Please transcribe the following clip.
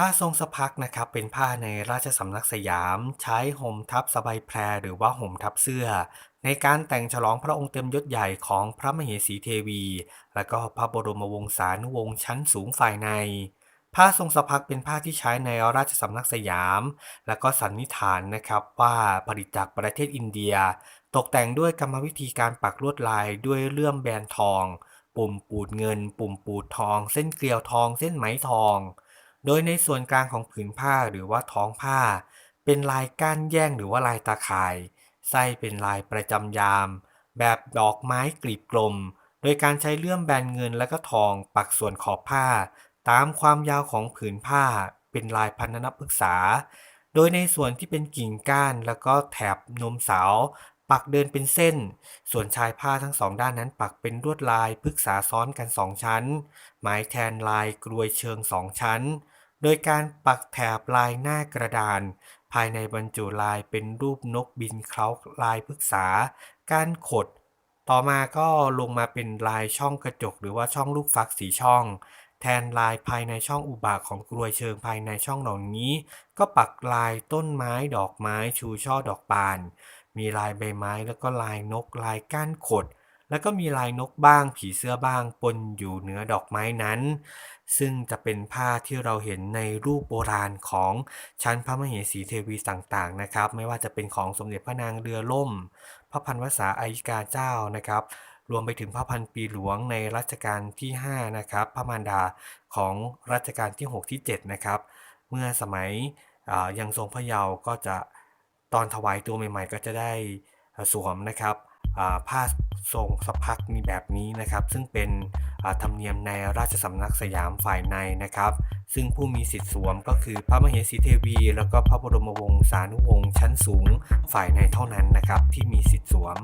ผ้าทรงสะพักนะครับเป็นผ้าในราชสำนักสยาม ใช้ห่มทับสบายแพรหรือว่าห่มทับเสื้อ ในการแต่งฉลองพระองค์เต็มยศใหญ่ของพระมเหสีเทวี และก็พระบรมวงศานุวงศ์ชั้นสูงฝ่ายใน ผ้าทรงสะพักเป็นผ้าที่ใช้ในราชสำนักสยาม และก็สันนิษฐานนะครับว่าผลิตจากประเทศอินเดีย ตกแต่งด้วยกรรมวิธีการปักลวดลายด้วยเลื่อมแบนทอง ปุ่มปูดเงิน ปุ่มปูดทอง เส้นเกลียวทอง เส้นไหมทอง โดยในส่วนกลางของผืนผ้าหรือว่าท้องผ้า เป็นลายก้านแย่งหรือว่าลายตาข่าย ไส้เป็นลายประจำยาม แบบดอกไม้กลีบกลม โดยการใช้เลื่อมแบนเงินและก็ทองปักส่วนขอบผ้า ตามความยาวของผืนผ้า เป็นลายพันธนพฤกษา โดยในส่วนที่เป็นกิ่งก้านแล้วก็แถบนมสาวปักเดินเป็นเส้น ส่วนชายผ้าทั้งสองด้านนั้นปักเป็นลวดลายพฤกษาซ้อนกันสองชั้น หมายแทนลายกรวยเชิงสองชั้น โดยการปักแถบลายหน้ากระดาน ภายในบรรจุลายเป็นรูปนกบินเคล้าลายพฤกษา การขด ต่อมาก็ลงมาเป็นลายช่องกระจก หรือว่าช่องลูกฟักสีช่อง แทนลายภายในช่องอุบากของกรวยเชิงภายในช่องเหล่านี้ ก็ปักลายต้นไม้ดอกไม้ชูช่อดอกบาน มีลายใบไม้แล้วก็ลายนกลายก้านขด แล้วก็มีลายนกบ้างผีเสื้อบ้างปนอยู่เหนือดอกไม้นั้น ซึ่งจะเป็นผ้าที่เราเห็นในรูปโบราณของชั้นพระมเหสีเทวีต่างๆนะครับ ไม่ว่าจะเป็นของสมเด็จพระนางเรือล่ม พระพันวษาอายิกาเจ้านะครับ รวมไปถึงพระพันปีหลวงในรัชกาลที่ 5 นะครับ พระมารดาของรัชกาลที่ 6 ที่ 7 นะครับ เมื่อสมัยยังทรงพระเยาว์ก็จะตอนถวายตัวใหม่ ๆ ก็จะได้สวมนะครับผ้า ทรงสะพักมีแบบนี้นะครับ ซึ่งเป็นธรรมเนียมในราชสำนักสยามฝ่ายในนะครับ ซึ่งผู้มีสิทธิ์สวมก็คือพระมเหสีเทวี แล้วก็พระบรมวงศานุวงศ์ชั้นสูงฝ่ายในเท่านั้นนะครับ ที่มีสิทธิ์สวม